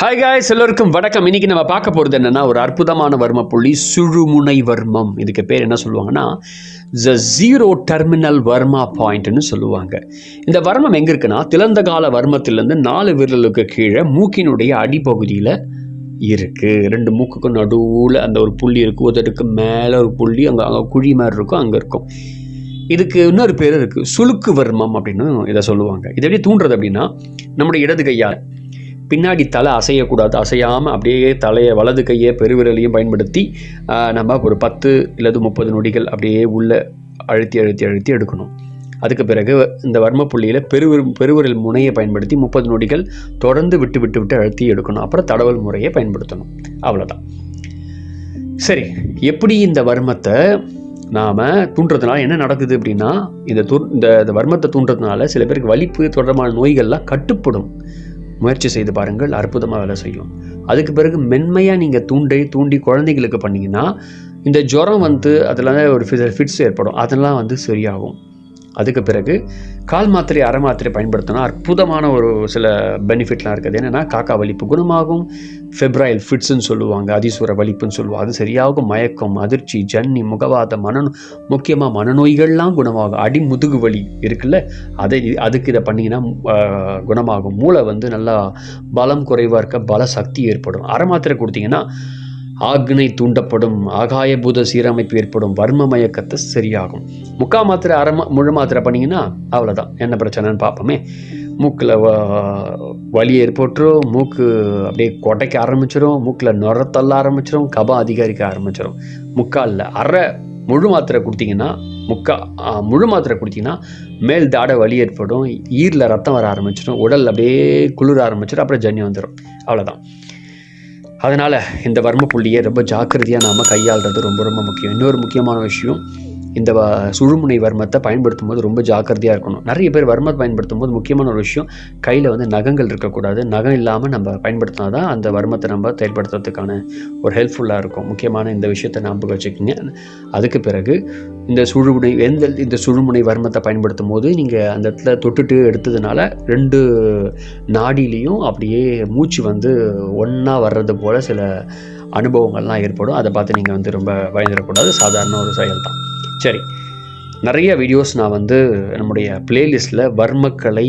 Hi guys எல்லோருக்கும் வணக்கம். இன்னைக்கு நம்ம பார்க்க போகிறது என்னென்னா ஒரு அற்புதமான வர்ம புள்ளி சுழுமுனை வர்மம். இதுக்கு பேர் என்ன சொல்லுவாங்கன்னா த ஜீரோ டெர்மினல் வர்மா பாயிண்ட்னு சொல்லுவாங்க. இந்த வர்மம் எங்கே இருக்குன்னா திறந்த கால வர்மத்திலேருந்து நாலு விரலுக்கு கீழே மூக்கினுடைய அடிப்பகுதியில் இருக்குது ரெண்டு மூக்குக்கும் நடுவில் அந்த ஒரு புள்ளி இருக்கும் உதட்டுக்கு மேலே ஒரு புள்ளி அங்கே அங்கே குழி மாதிரி இருக்கும் அங்கே இருக்கும். இதுக்கு இன்னொரு பேர் இருக்குது சுழுக்கு வர்மம் அப்படின்னு இதை சொல்லுவாங்க. இது எப்படி தூண்டுறது அப்படின்னா நம்முடைய இடது கையால். பின்னாடி தலை அசையக்கூடாது. அசையாமல் அப்படியே தலையை வலது கையை பெருவிரலையும் பயன்படுத்தி நம்ம ஒரு பத்து இல்லது முப்பது நொடிகள் அப்படியே உள்ளே அழுத்தி அழுத்தி அழுத்தி எடுக்கணும். அதுக்கு பிறகு இந்த வர்ம புள்ளியில் பெருவிரு பெருவிரல் முனையை பயன்படுத்தி முப்பது நொடிகள் தொடர்ந்து விட்டு விட்டு விட்டு அழுத்தி எடுக்கணும். அப்புறம் தடவல் முறையை பயன்படுத்தணும். அவ்வளோதான் சரி எப்படி இந்த வர்மத்தை நாம் தூண்டுறதுனால என்ன நடக்குது அப்படின்னா இந்த தூ இந்த இந்த வர்மத்தை தூண்டுறதுனால சில பேருக்கு வலிப்பு தொடர்பான நோய்கள்லாம் கட்டுப்படும். முயற்சி செய்து பாருங்கள் அற்புதமாக வேலை செய்யும். அதுக்கு பிறகு மென்மையாக நீங்கள் தூண்டை தூண்டி குழந்தைங்களுக்கு பண்ணிங்கன்னா இந்த ஜுரம் வந்து அதில் ஒரு ஃபிட்ஸ் ஏற்படும். அதெல்லாம் வந்து சரியாகும். அதுக்கு பிறகு கால் மாத்திரை அரை மாத்திரை பயன்படுத்தினா அற்புதமான ஒரு சில பெனிஃபிட்லாம் இருக்குது. என்னென்னா காக்கா வலிப்பு குணமாகும். ஃபெப்ராயில் ஃபிட்ஸ்ன்னு சொல்லுவாங்க அதிசூர வலிப்புன்னு சொல்லுவாங்க. அது சரியாகும். மயக்கம் அதிர்ச்சி ஜன்னி முகவாத மன முக்கியமாக மனநோய்கள்லாம் குணமாகும். அடி முதுகு வலி இருக்குல்ல அதை அதுக்கு இதை பண்ணிங்கன்னா குணமாகும். மூளை வந்து நல்லா பலம் குறைவாக இருக்க பல சக்தி ஏற்படும். அரை மாத்திரை கொடுத்தீங்கன்னா ஆக்னை தூண்டப்படும் ஆகாயபூத சீரமைப்பு ஏற்படும் வர்ம மயக்கத்தை சரியாகும். முக்கா மாத்திரை அரை மா முழு மாத்திரை பண்ணிங்கன்னா அவ்வளோதான் என்ன பிரச்சனைன்னு பார்ப்போமே. மூக்கில் வலி ஏற்பட்டுரும் மூக்கு அப்படியே கொடைக்க ஆரம்பிச்சிடும் மூக்கில் நுர தள்ள ஆரம்பிச்சிடும் கபம் அதிகரிக்க ஆரம்பிச்சிடும் முக்காலில் அரை முழு மாத்திரை கொடுத்தீங்கன்னா முக்கா முழு மாத்திரை கொடுத்தீங்கன்னா மேல் தாடை வலி ஏற்படும் ஈரில் ரத்தம் வர ஆரம்பிச்சிடும் உடல் அப்படியே குளிர ஆரம்பிச்சிடும் அப்புறம் ஜன்னி வந்துடும் அவ்வளோதான் அதனால் இந்த வர்ம புள்ளியை ரொம்ப ஜாக்கிரதையாக நாம் கையாளுறது ரொம்ப ரொம்ப முக்கியம். இன்னொரு முக்கியமான விஷயம் இந்த வ சுழுமுனை வர்மத்தை பயன்படுத்தும் போது ரொம்ப ஜாக்கிரதையாக இருக்கணும். நிறைய பேர் வர்மத்தை பயன்படுத்தும் போது முக்கியமான ஒரு விஷயம் கையில் வந்து நகங்கள் இருக்கக்கூடாது. நகம் இல்லாமல் நம்ம பயன்படுத்தினா தான் அந்த வர்மத்தை நம்ம செயல்படுத்துறதுக்கான ஒரு ஹெல்ப்ஃபுல்லாக இருக்கும். முக்கியமான இந்த விஷயத்தை ஞாபகம் வச்சுக்கோங்க. அதுக்கு பிறகு இந்த சுழுமுனை எந்த இந்த சுழுமுனை வர்மத்தை பயன்படுத்தும் போது நீங்கள் அந்த இடத்துல தொட்டுட்டு எடுத்ததுனால ரெண்டு நாடிலையும் அப்படியே மூச்சு வந்து ஒன்றா வர்றது போல் சில அனுபவங்கள்லாம் ஏற்படும். அதை பார்த்து நீங்கள் வந்து ரொம்ப பயந்துடக்கூடாது. சாதாரண ஒரு செயல் தான் சரி. நிறைய வீடியோஸ் நான் வந்து நம்முடைய பிளேலிஸ்ட்டில் வர்மக்கலை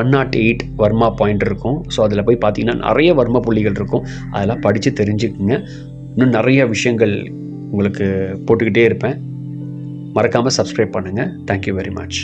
one not eight Verma point இருக்கும். ஸோ அதில் போய் பார்த்தீங்கன்னா நிறைய வர்ம புள்ளிகள் இருக்கும். அதெல்லாம் படித்து தெரிஞ்சுக்குங்க. இன்னும் நிறைய விஷயங்கள் உங்களுக்கு போட்டுக்கிட்டே இருப்பேன். மறக்காமல் சப்ஸ்கிரைப் பண்ணுங்கள் தேங்க்யூ வெரி மச்